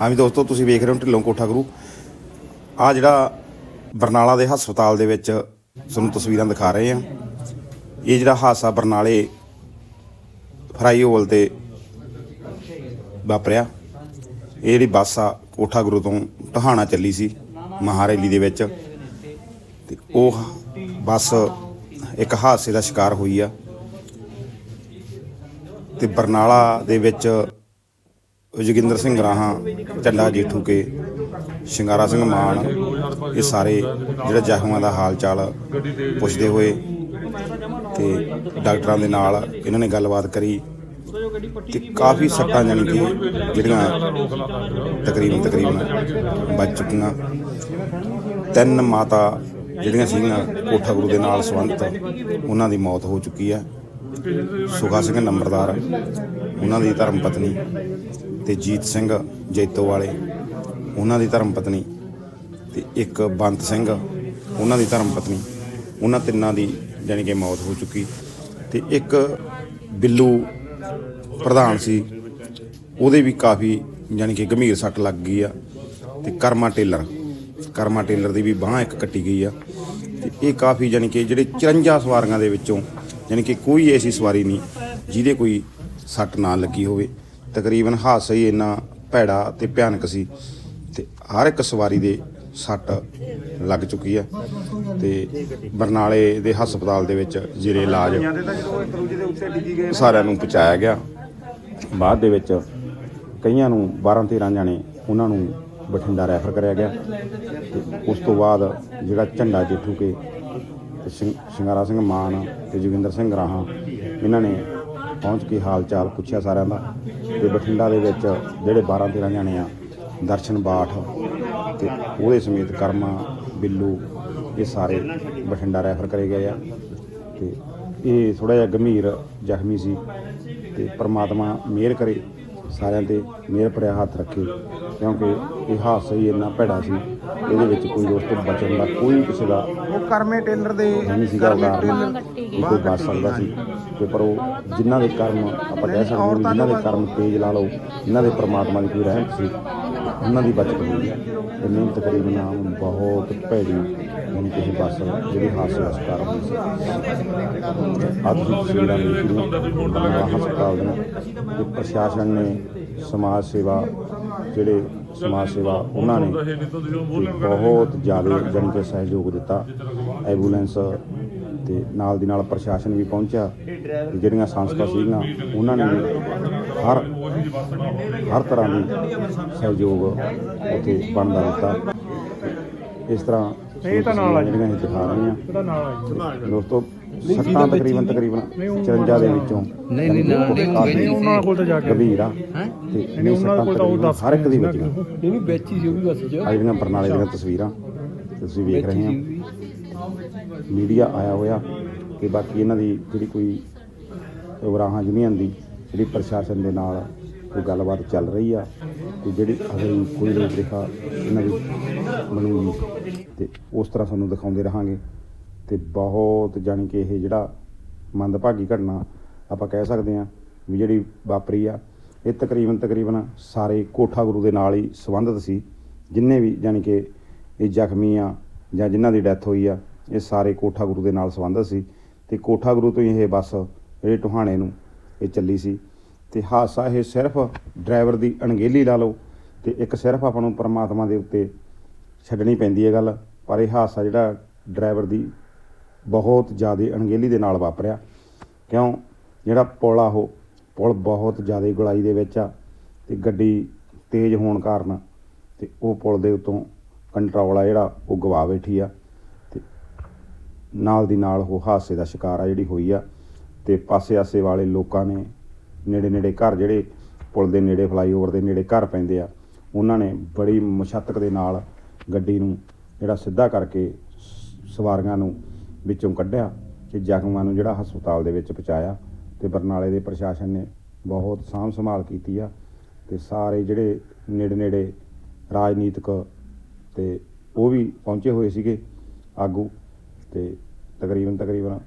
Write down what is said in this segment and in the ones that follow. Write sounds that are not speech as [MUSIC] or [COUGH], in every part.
ਹਾਂਜੀ ਦੋਸਤੋ, ਤੁਸੀਂ ਵੇਖ ਰਹੇ ਹੋ ਢਿੱਲੋਂ ਕੋਠਾ ਗੁਰੂ। ਆ ਜਿਹੜਾ ਬਰਨਾਲਾ ਦੇ ਹਸਪਤਾਲ ਦੇ ਵਿੱਚ ਤੁਹਾਨੂੰ ਤਸਵੀਰਾਂ ਦਿਖਾ ਰਹੇ ਆ ਇਹ ਜਿਹੜਾ ਹਾਦਸਾ ਬਰਨਾਲੇ ਫਰਾਈਓਵਲ ਤੇ ਵਾਪਰਿਆ। ਇਹ ਜਿਹੜੀ ਬੱਸ ਆ, ਕੋਠਾ ਗੁਰੂ ਤੋਂ ਟਹਾਣਾ ਚੱਲੀ ਸੀ, ਮਹਾਰੈਲੀ ਦੇ ਵਿੱਚ। ਤੇ ਉਹ ਬੱਸ ਇੱਕ ਹਾਦਸੇ ਦਾ ਸ਼ਿਕਾਰ ਹੋਈ ਆ। ਤੇ ਬਰਨਾਲਾ ਦੇ ਵਿੱਚ ਜੋਗਿੰਦਰ ਸਿੰਘ ਰਾਹਾਂ, ਝੰਡਾ ਜੇਠੂ ਕੇ, ਸ਼ਿੰਗਾਰਾ ਸਿੰਘ ਮਾਨ, ਇਹ ਸਾਰੇ ਜਿਹੜਾ ਜ਼ਖਮਾਂ ਦਾ ਹਾਲ ਚਾਲ ਪੁੱਛਦੇ ਹੋਏ ਤੇ ਡਾਕਟਰਾਂ ਦੇ ਨਾਲ ਇਹਨਾਂ ਨੇ ਗੱਲਬਾਤ ਕਰੀ ਤੇ ਕਾਫੀ ਸੱਟਾਂ ਜਾਣੀ ਕਿ ਜਿਹੜੀਆਂ ਤਕਰੀਬਨ ਤਕਰੀਬਨ ਬਚ ਚੁੱਕੀਆਂ। ਤਿੰਨ ਮਾਤਾ ਜਿਹੜੀਆਂ ਸੀਗੀਆਂ ਕੋਠਾ ਗੁਰੂ ਦੇ ਨਾਲ ਸੰਬੰਧਿਤ, ਉਹਨਾਂ ਦੀ ਮੌਤ ਹੋ ਚੁੱਕੀ ਹੈ। ਸੁਖਾ ਸਿੰਘ ਨੰਬਰਦਾਰ, ਉਹਨਾਂ ਦੀ ਧਰਮ ਪਤਨੀ ਤੇ ਜੀਤ ਸਿੰਘ ਜੈਤੋ ਵਾਲੇ, ਉਹਨਾਂ ਦੀ ਧਰਮ ਪਤਨੀ ਤੇ ਇੱਕ ਬੰਤ ਸਿੰਘ, ਉਹਨਾਂ ਦੀ ਧਰਮ ਪਤਨੀ, ਉਹਨਾਂ ਤਿੰਨਾਂ ਦੀ ਜਾਣੀ ਕਿ ਮੌਤ ਹੋ ਚੁੱਕੀ ਤੇ ਇੱਕ ਬਿੱਲੂ ਪ੍ਰਧਾਨ ਸੀ, ਉਹਦੇ ਵੀ ਕਾਫੀ ਜਾਣੀ ਕਿ ਗੰਭੀਰ ਸੱਟ ਲੱਗ ਗਈ ਆ ਤੇ ਕਰਮਾ ਟੇਲਰ ਕਰਮਾ ਟੇਲਰ ਦੀ ਵੀ ਬਾਹ ਇੱਕ ਕੱਟੀ ਗਈ ਆ ਤੇ ਇਹ ਕਾਫੀ ਜਾਣੀ ਕਿ ਜਿਹੜੇ 54 ਸਵਾਰੀਆਂ ਦੇ ਵਿੱਚੋਂ ਜਾਣੀ ਕਿ ਕੋਈ ਐਸੀ ਸਵਾਰੀ ਨਹੀਂ ਜਿਹਦੇ ਕੋਈ ਸੱਟ ਨਾ ਲੱਗੀ ਹੋਵੇ। ਤਕਰੀਬਨ ਹਾਦਸਾ ਹੀ ਇੰਨਾ ਭੈੜਾ ਤੇ ਭਿਆਨਕ ਸੀ ਤੇ ਹਰ ਇੱਕ ਸਵਾਰੀ ਦੇ ਸੱਟ ਲੱਗ ਚੁੱਕੀ ਹੈ ਤੇ ਬਰਨਾਲੇ ਦੇ ਹਸਪਤਾਲ ਦੇ ਵਿੱਚ ਜਿਹੜੇ ਇਲਾਜ ਸਾਰਿਆਂ ਨੂੰ ਪਹੁੰਚਾਇਆ ਗਿਆ। ਬਾਅਦ ਦੇ ਵਿੱਚ ਕਈਆਂ ਨੂੰ 12 13 ਜਾਣੇ ਉਹਨਾਂ ਨੂੰ ਬਠਿੰਡਾ ਰੈਫਰ ਕਰਿਆ ਗਿਆ ਤੇ ਉਸ ਤੋਂ ਬਾਅਦ ਜਿਹੜਾ ਝੰਡਾ ਜੇਠੂ ਕੇ ਤੇ ਸ਼ਿੰ- ਸ਼ਿੰਗਾਰਾ ਸਿੰਘ ਮਾਨ ਤੇ ਜੋਗਿੰਦਰ ਸਿੰਘ ਰਾਹਾਂ, ਇਹਨਾਂ ਨੇ ਪਹੁੰਚ ਕੇ ਹਾਲ ਚਾਲ ਪੁੱਛਿਆ ਸਾਰਿਆਂ ਦਾ ਤੇ ਬਠਿੰਡਾ ਦੇ ਵਿੱਚ ਜਿਹੜੇ 12 13 ਜਾਣੇ ਆ, ਦਰਸ਼ਨ ਬਾਠ ਤੇ ਉਹਦੇ ਸਮੇਤ ਕਰਮਾ, ਬਿੱਲੂ, ਇਹ ਸਾਰੇ ਬਠਿੰਡਾ ਰੈਫਰ ਕਰੇ ਗਏ ਆ। ਤੇ ਇਹ ਥੋੜਾ ਜਿਹਾ ਗੰਭੀਰ ਜ਼ਖਮੀ ਸੀ ਤੇ ਪ੍ਰਮਾਤਮਾ ਮਿਹਰ ਕਰੇ ਸਾਰਿਆਂ ਤੇ ਮਿਹਰ ਭਰਿਆ ਹੱਥ ਰੱਖੇ ਕਿਉਂਕਿ ਇਹ ਹਾਦਸਾ ਹੀ ਇੰਨਾ ਭੈੜਾ ਸੀ। ਇਹਦੇ ਵਿੱਚ ਕੋਈ ਦੋਸਤ ਬਚਣ ਦਾ ਕੋਈ ਕਿਸੇ ਦਾ ਉਹ ਕਰਮੇ ਟੇਲਰ ਦੇ ਨਹੀਂ ਸੀਗਾ ਕੋਈ ਬਚ ਸਕਦਾ ਸੀ। ਤੇ ਪਰ ਉਹ ਜਿਨ੍ਹਾਂ ਦੇ ਕਰਮ ਆਪਾਂ ਕਹਿ ਸਕਦੇ ਹਾਂ ਵੀ ਜਿਨ੍ਹਾਂ ਦੇ ਕਰਮ ਤੇਜ ਲਾ ਲਓ ਜਿਨ੍ਹਾਂ ਦੇ ਪ੍ਰਮਾਤਮਾ ਦੀ ਕੋਈ ਰਹਿਮਤ ਸੀ ਉਹਨਾਂ ਦੀ ਬਚਤ ਹੋਈ ਹੈ। ਤੇ ਮਿਹਨਤ ਤਕਰੀਬਨ ਆਮ ਬਹੁਤ ਭੈੜੀ ਨਹੀਂ ਕਿਸੇ ਬੱਸ ਜਿਹੜੀ ਹਾਦਸੇ ਦਾ ਸ਼ਿਕਾਰ ਹੋਈ ਸੀ। ਅੱਜ ਦੀ ਤਸਵੀਰਾਂ ਬਰਨਾਲਾ ਹਸਪਤਾਲ ਦੀਆਂ ਤੇ ਪ੍ਰਸ਼ਾਸਨ ਨੇ ਸਮਾਜ ਸੇਵਾ ਜਿਹੜੇ ਸਮਾਜ ਸੇਵਾ ਉਹਨਾਂ ਨੇ ਬਹੁਤ ਜ਼ਿਆਦਾ ਜਾਣੀ ਕਿ ਸਹਿਯੋਗ ਦਿੱਤਾ ਐਂਬੂਲੈਂਸ ਤੇ ਨਾਲ ਦੀ ਨਾਲ ਪ੍ਰਸ਼ਾਸਨ ਵੀ ਪਹੁੰਚਿਆ। ਜਿਹੜੀਆਂ ਸੰਸਥਾ ਸੀਗੀਆਂ ਉਹਨਾਂ ਨੇ ਵੀ ਹਰ ਹਰ ਤਰ੍ਹਾਂ ਦੀ ਸਹਿਯੋਗ ਉੱਥੇ ਬਣਦਾ ਦਿੱਤਾ। ਇਸ ਤਰ੍ਹਾਂ ਇਹ ਤਾਂ ਨਾਲ ਆ ਜੀ। ਜਿਹੜੀਆਂ ਇਹ ਦਿਖਾ ਰਹੀਆਂ। ਉਹਦਾ ਨਾਲ ਆ ਦੋਸਤੋ ਸੱਟਾਂ ਤਕਰੀਬਨ ਤਕਰੀਬਨ 54 ਦੇ ਵਿੱਚੋਂ। ਨਹੀਂ, ਨਹੀਂ, ਨਾਲ ਨਹੀਂ ਉਹਨਾਂ ਕੋਲ ਤਾਂ ਜਾ ਕੇ ਗੰਭੀਰ ਆ। ਹੈਂ? ਤੇ ਨਹੀਂ ਇਹ ਉਹਨਾਂ ਕੋਲ ਤਾਂ ਉਹ ਤਕਰੀਬਨ ਦੱਸ ਹਰ ਇੱਕ ਦੀ ਵੱਜੀਆਂ ਇਹ ਵੀ ਵਿੱਚ ਹੀ ਸੀ ਉਹ ਵੀ ਬੱਸ 'ਚ। ਆ ਜਿਹੜੀਆਂ ਬਰਨਾਲੇ ਦੀਆਂ ਤਸਵੀਰਾਂ ਤੁਸੀਂ ਵੇਖ ਰਹੇ ਹੋ ਮੀਡੀਆ ਆਇਆ ਹੋਇਆ ਕਿ ਬਾਕੀ ਇਹਨਾਂ ਦੀ ਜਿਹੜੀ ਕੋਈ ਉਗਰਾਹਾਂ ਯੂਨੀਅਨ ਦੀ ਜਿਹੜੀ ਪ੍ਰਸ਼ਾਸਨ ਦੇ ਨਾਲ ਕੋਈ ਗੱਲਬਾਤ ਚੱਲ ਰਹੀ ਆ ਤੇ ਜਿਹੜੀ ਅਗਲੀ ਕੋਈ ਰੂਪ ਰੇਖਾ ਇਹਨਾਂ ਦੀ ਬਣੂਗੀ। ਤੇ ਉਸ ਤਰ੍ਹਾਂ ਸਾਨੂੰ ਦਿਖਾਉਂਦੇ ਰਹਾਂਗੇ। ਤੇ ਬਹੁਤ ਜਾਣੀ ਕਿ ਇਹ ਜਿਹੜਾ ਮੰਦਭਾਗੀ ਘਟਨਾ ਆਪਾਂ ਕਹਿ ਸਕਦੇ ਆ ਵੀ ਜਿਹੜੀ ਵਾਪਰੀ ਆ, ਇਹ ਤਕਰੀਬਨ ਤਕਰੀਬਨ ਸਾਰੇ ਕੋਠਾ ਗੁਰੂ ਦੇ ਨਾਲ ਹੀ ਸੰਬੰਧਿਤ ਸੀ। ਜਿੰਨੇ ਵੀ ਜਾਣੀ ਕਿ ਇਹ ਜ਼ਖਮੀ ਆ ਜਾਂ ਜਿਨ੍ਹਾਂ ਦੀ ਡੈਥ ਹੋਈ ਆ, ਇਹ ਸਾਰੇ ਕੋਠਾ ਗੁਰੂ ਦੇ ਨਾਲ ਸੰਬੰਧਿਤ ਸੀ। ਤੇ ਕੋਠਾ ਗੁਰੂ ਤੋਂ ਹੀ ਇਹ ਬੱਸ, ਜਿਹੜੇ ਟੋਹਾਣੇ ਨੂੰ ਇਹ ਚੱਲੀ ਸੀ। ਤੇ ਹਾਦਸਾ ਇਹ ਸਿਰਫ ਡਰਾਈਵਰ ਦੀ ਅਣਗਹਿਲੀ ਲਾ ਲਓ ਤੇ ਇੱਕ ਸਿਰਫ ਆਪਾਂ ਨੂੰ ਪਰਮਾਤਮਾ ਦੇ ਉੱਤੇ ਛੱਡਣੀ ਪੈਂਦੀ ਹੈ ਗੱਲ, ਪਰ ਇਹ ਹਾਦਸਾ ਜਿਹੜਾ ਡਰਾਈਵਰ ਦੀ ਬਹੁਤ ਜ਼ਿਆਦਾ ਅਣਗਹਿਲੀ ਦੇ ਨਾਲ ਵਾਪਰਿਆ। ਕਿਉਂ? ਜਿਹੜਾ ਪੁਲ ਆ ਉਹ, ਪੁਲ ਬਹੁਤ ਜ਼ਿਆਦਾ ਗੁਲਾਈ ਦੇ ਵਿੱਚ ਆ ਤੇ ਗੱਡੀ ਤੇਜ਼ ਹੋਣ ਕਾਰਨ ਤੇ ਉਹ ਪੁਲ ਦੇ ਉੱਤੋਂ ਕੰਟਰੋਲ ਆ ਜਿਹੜਾ ਉਹ ਗਵਾ ਬੈਠੀ ਆ ਤੇ ਨਾਲ ਦੀ ਨਾਲ ਉਹ ਹਾਦਸੇ ਦਾ ਸ਼ਿਕਾਰ ਆ ਜਿਹੜੀ ਹੋਈ ਆ ਤੇ ਪਾਸੇ-ਆਸੇ ਵਾਲੇ ਲੋਕਾਂ ਨੇ ਨੇੜੇ ਨੇੜੇ ਘਰ ਜਿਹੜੇ ਪੁਲ ਦੇ ਨੇੜੇ ਫਲਾਈਓਵਰ ਦੇ ਨੇੜੇ ਘਰ ਪੈਂਦੇ ਆ, ਉਹਨਾਂ ਨੇ ਬੜੀ ਮੁਸ਼ੱਕਤ ਦੇ ਨਾਲ ਗੱਡੀ ਨੂੰ ਜਿਹੜਾ ਸਿੱਧਾ ਕਰਕੇ ਸ- ਸਵਾਰੀਆਂ ਨੂੰ ਵਿੱਚੋਂ ਕੱਢਿਆ ਤੇ ਜ਼ਖਮਾਂ ਨੂੰ ਜਿਹੜਾ ਹਸਪਤਾਲ ਦੇ ਵਿੱਚ ਪਹੁੰਚਾਇਆ ਤੇ ਬਰਨਾਲੇ ਦੇ ਪ੍ਰਸ਼ਾਸਨ ਨੇ ਬਹੁਤ ਸਾਂਭ ਸੰਭਾਲ ਕੀਤੀ ਆ ਤੇ ਸਾਰੇ ਜਿਹੜੇ ਨੇੜੇ ਨੇੜੇ ਰਾਜਨੀਤਿਕ ਤੇ ਉਹ ਵੀ ਪਹੁੰਚੇ ਹੋਏ ਸੀਗੇ ਆਗੂ ਤੇ ਤਕਰੀਬਨ ਤਕਰੀਬਨ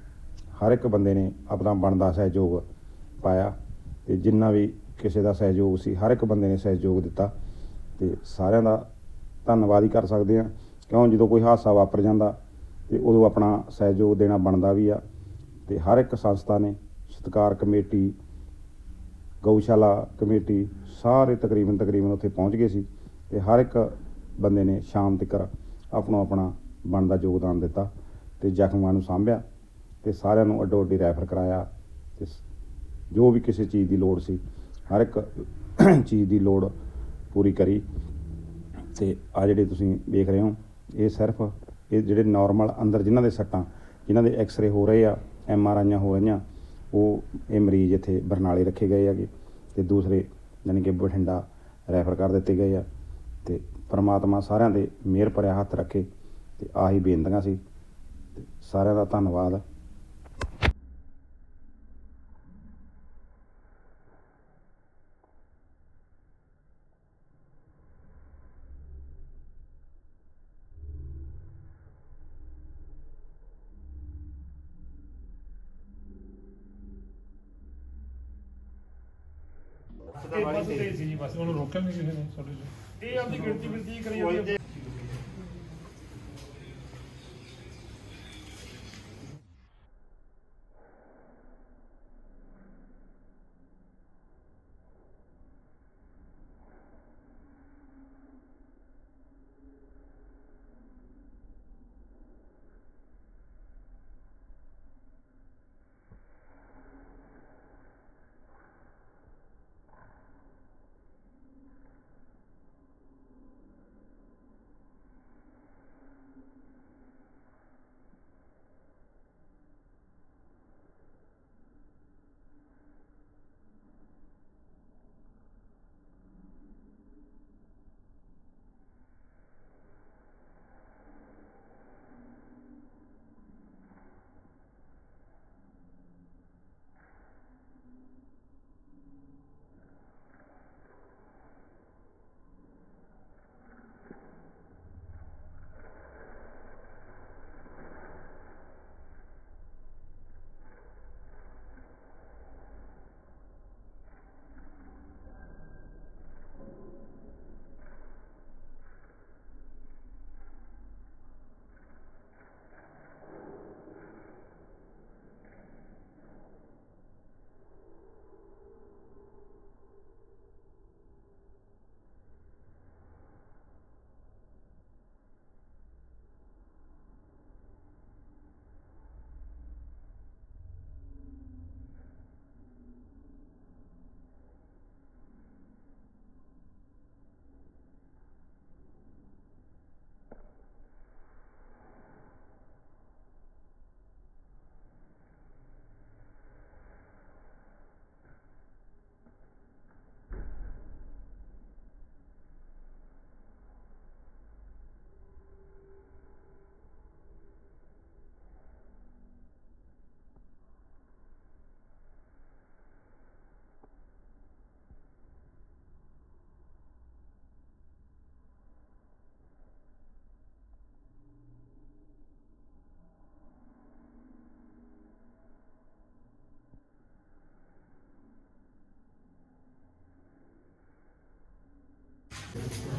ਹਰ ਇੱਕ ਬੰਦੇ ਨੇ ਆਪਣਾ ਬਣਦਾ ਸਹਿਯੋਗ ਪਾਇਆ। ਤੇ ਜਿੰਨਾ ਵੀ ਕਿਸੇ ਦਾ ਸਹਿਯੋਗ ਸੀ, ਹਰ ਇੱਕ ਬੰਦੇ ਨੇ ਸਹਿਯੋਗ ਦਿੱਤਾ ਤੇ ਸਾਰਿਆਂ ਦਾ ਧੰਨਵਾਦ ਹੀ ਕਰ ਸਕਦੇ ਆ ਕਿਉਂ? ਜਦੋਂ ਕੋਈ ਹਾਦਸਾ ਵਾਪਰ ਜਾਂਦਾ ਤੇ ਉਦੋਂ ਆਪਣਾ ਸਹਿਯੋਗ ਦੇਣਾ ਬਣਦਾ ਵੀ ਆ ਤੇ ਹਰ ਇੱਕ ਸੰਸਥਾ ਨੇ ਸਤਕਾਰ ਕਮੇਟੀ, ਗਊਸ਼ਾਲਾ ਕਮੇਟੀ ਸਾਰੇ ਤਕਰੀਬਨ ਤਕਰੀਬਨ ਉੱਥੇ ਪਹੁੰਚ ਗਏ ਸੀ ਤੇ ਹਰ ਇੱਕ ਬੰਦੇ ਨੇ ਸ਼ਾਮ ਤੱਕ ਆਪਣਾ ਆਪਣਾ ਬਣਦਾ ਯੋਗਦਾਨ ਦਿੱਤਾ ਤੇ ਜ਼ਖਮਾਂ ਨੂੰ ਸਾਂਭਿਆ ਤੇ ਸਾਰਿਆਂ ਨੂੰ ਅੱਡੋ ਅੱਡੀ ਰੈਫਰ ਕਰਾਇਆ ਤੇ ਸ- ਜੋ ਵੀ ਕਿਸੇ ਚੀਜ਼ ਦੀ ਲੋੜ ਸੀ, ਹਰ ਇੱਕ [CLEARS THROAT] ਚੀਜ਼ ਦੀ ਲੋੜ ਪੂਰੀ ਕਰੀ। ਤੇ ਆ ਜਿਹੜੇ ਤੁਸੀਂ ਵੇਖ ਰਹੇ ਹੋ, ਇਹ ਸਿਰਫ ਇਹ ਜਿਹੜੇ ਨਾਰਮਲ ਅੰਦਰ ਜਿਨ੍ਹਾਂ ਦੇ ਸੱਟਾਂ, ਜਿਨ੍ਹਾਂ ਦੇ ਐਕਸ-ਰੇ ਹੋ ਰਹੇ ਆ ਐਮ ਆਰ ਆਈਆਂ ਹੋ ਰਹੀਆਂ, ਉਹ ਇਹ ਮਰੀਜ਼ ਇੱਥੇ ਬਰਨਾਲੇ ਰੱਖੇ ਗਏ ਹੈਗੇ। ਤੇ ਦੂਸਰੇ ਯਾਨੀ ਕਿ ਬਠਿੰਡਾ ਰੈਫਰ ਕਰ ਦਿੱਤੇ ਗਏ ਆ। ਤੇ ਪਰਮਾਤਮਾ ਸਾਰਿਆਂ ਦੇ ਮਿਹਰ ਭਰਿਆ ਹੱਥ ਰੱਖੇ, ਤੇ ਆਹੀ ਬੇਨਤੀਆਂ ਸੀ। ਤੇ ਸਾਰਿਆਂ ਦਾ ਧੰਨਵਾਦ ਇਹ ਬਸ ਤੇਜ਼ ਸੀ ਜੀ ਬਸ ਉਹਨੂੰ ਰੋਕਿਆ ਨਹੀਂ ਕਿਸੇ ਨੇ ਸਾਡੇ ਲਈ ਇਹ ਆਪਦੀ ਗਿਣਤੀ ਗਿਣਤੀ ਕਰੀ ਜਾਂਦੀ Thank you.